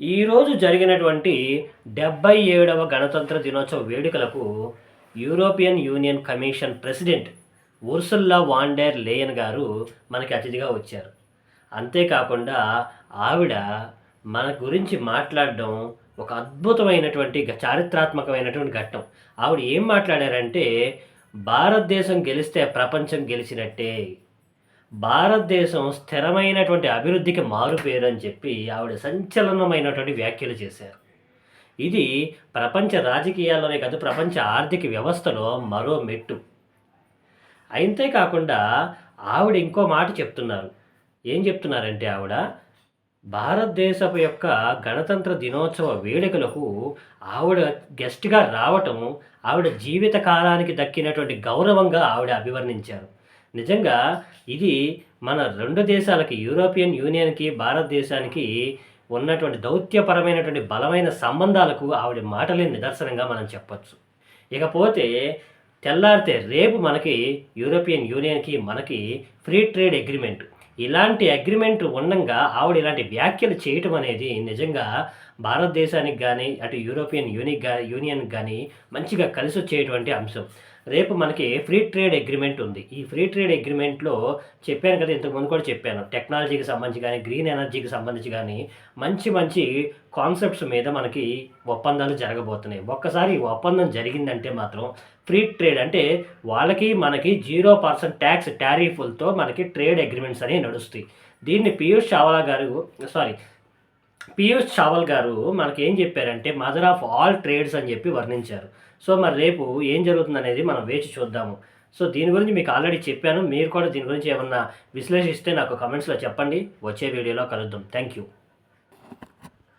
ఈరోజు జరిగినటువంటి డెబ్బై ఏడవ గణతంత్ర దినోత్సవ వేడుకలకు European Union commission president Ursula von der Leyen garu మనకి అతిథిగా వచ్చారు. అంతేకాకుండా ఆవిడ మన గురించి మాట్లాడడం ఒక అద్భుతమైనటువంటి చారిత్రాత్మకమైనటువంటి ఘట్టం. ఆవిడ ఏం మాట్లాడారంటే భారతదేశం గెలిస్తే ప్రపంచం గెలిచినట్టే. భారతదేశం స్థిరమైనటువంటి అభివృద్ధికి మారుపేరు అని చెప్పి ఆవిడ సంచలనమైనటువంటి వ్యాఖ్యలు చేశారు. ఇది ప్రపంచ రాజకీయాల్లోనే కాదు ప్రపంచ ఆర్థిక వ్యవస్థలో మరో మెట్టు. అయితే కాకుండా ఆవిడ ఇంకో మాట చెప్తున్నారు. ఏం చెప్తున్నారంటే ఆవిడ భారతదేశపు యొక్క గణతంత్ర దినోత్సవ వేడుకలకు ఆవిడ గెస్ట్గా రావటం ఆవిడ జీవిత కాలానికి దక్కినటువంటి గౌరవంగా ఆవిడ అభివర్ణించారు. నిజంగా ఇది మన రెండు దేశాలకి యూరోపియన్ యూనియన్కి భారతదేశానికి ఉన్నటువంటి దౌత్యపరమైనటువంటి బలమైన సంబంధాలకు ఆవిడ మాటలే నిదర్శనంగా మనం చెప్పచ్చు. ఇకపోతే తెల్లారితే రేపు మనకి యూరోపియన్ యూనియన్కి మనకి ఫ్రీ ట్రేడ్ అగ్రిమెంట్. ఇలాంటి అగ్రిమెంట్ ఉండగా ఆవిడ ఇలాంటి వ్యాఖ్యలు చేయటం అనేది నిజంగా భారతదేశానికి కానీ అటు యూరోపియన్ యూనిక్గా కానీ మంచిగా కలిసి వచ్చేటువంటి అంశం. రేపు మనకి ఫ్రీ ట్రేడ్ అగ్రిమెంట్ ఉంది. ఈ ఫ్రీ ట్రేడ్ అగ్రిమెంట్లో చెప్పాను కదా ఇంతకుముందు కూడా చెప్పాను. టెక్నాలజీకి సంబంధించి కానీ గ్రీన్ ఎనర్జీకి సంబంధించి కానీ మంచి మంచి కాన్సెప్ట్స్ మీద మనకి ఒప్పందాలు జరగబోతున్నాయి. ఒక్కసారి ఈ ఒప్పందం జరిగిందంటే మాత్రం ఫ్రీ ట్రేడ్ అంటే వాళ్ళకి మనకి జీరో పర్సెంట్ ట్యాక్స్ టారిఫ్లతో మనకి ట్రేడ్ అగ్రిమెంట్స్ అనేవి నడుస్తాయి. దీన్ని పీయూష్ చావ్లా గారు సారీ పీయూష్ చావల్ గారు మనకి ఏం చెప్పారంటే మదర్ ఆఫ్ ఆల్ ట్రేడ్స్ అని చెప్పి వర్ణించారు. సో మరి రేపు ఏం జరుగుతుంది అనేది మనం వేచి చూద్దాము. సో దీని గురించి మీకు ఆల్రెడీ చెప్పాను. మీరు కూడా దీని గురించి ఏమన్నా విశ్లేషిస్తే నాకు కమెంట్స్లో చెప్పండి. వచ్చే వీడియోలో కలుద్దాం. Thank you